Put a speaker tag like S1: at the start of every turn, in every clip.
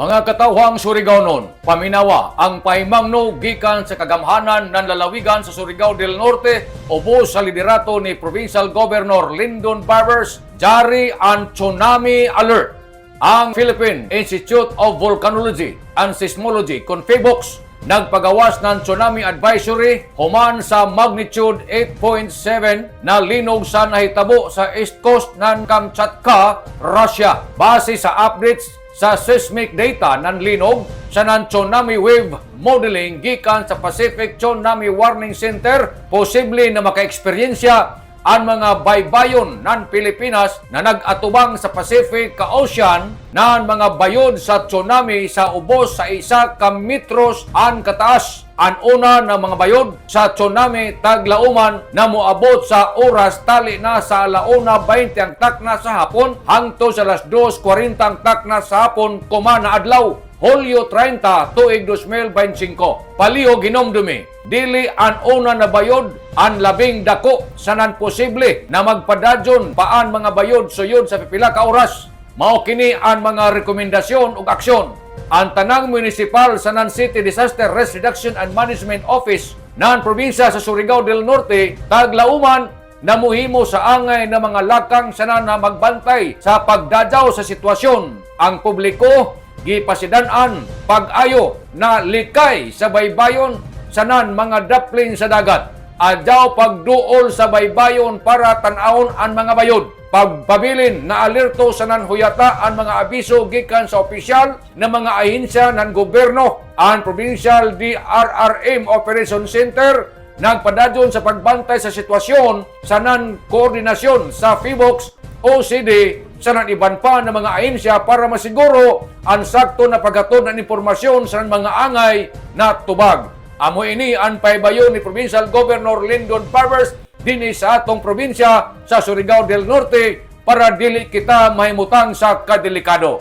S1: Mga katawhang Surigao paminawa ang paimangno gikan sa kagamhanan ng lalawigan sa Surigao del Norte ubos sa liderato ni Provincial Governor Lyndon Barbers, Jari ang Tsunami Alert. Ang Philippine Institute of Volcanology and Seismology, CONFIVOX, nagpagawas ng tsunami advisory human sa magnitude 8.7 na linog sa nahitabo sa east coast ng Kamchatka, Russia. Base sa updates sa seismic data ng linog sa ng tsunami wave modeling gikan sa Pacific Tsunami Warning Center, posible na maka-eksperyensya ang mga baybayon ng Pilipinas na nag-atubang sa Pacific Ocean na mga bayod sa tsunami sa ubos sa isa ka metros ang kataas. Ang una ng mga bayod sa tsunami taglauman na moabot sa oras tali na sa alauna 20 ang takna sa hapon hangtod sa las 2.40 ang takna sa hapon kuma na adlaw. Hulyo 30, tuig 2025. Paliho ginomdumi, dili an una na bayod, ang labing dako sa nan posible na magpadadyon paan mga bayod suyod sa pipila ka oras. Mao kini ang mga rekomendasyon ug aksyon. Ang tanang municipal sa Nan City Disaster Risk Reduction and Management Office nan probinsya sa Surigao del Norte taglauman namuhimo sa angay ng mga lakang sana na magbantay sa pagdadaw sa sitwasyon. Ang publiko gipasidanan pag-ayo na likay sa baybayon sanan mga daplin sa dagat. Adyaw pagduol sa baybayon para tan-awon ang mga bayod. Pagpabilin na alerto sa nanhuyata ang mga abiso gikan sa opisyal na mga ahensya ng gobyerno. Ang Provincial DRRM Operation Center nagpadadyon sa pagbantay sa sitwasyon sa nan koordinasyon sa FIVOX OCD sa nan iban pa ng mga ahensya para masiguro ang sakto na paghatod ng impormasyon sa mga angay na tubag. Amo ini ang paybayo ni Provincial Governor Lyndon Barbers dinhi sa atong probinsya sa Surigao del Norte para dili kita mahimutang sa kadelikado.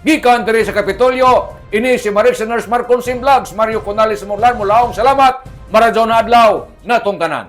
S1: Gikan diri sa Kapitolyo, ini si Marix Nurse Marcon Vlogs, Mario Conales Morlan, mulaong salamat, maradyo na adlaw, natong tanan.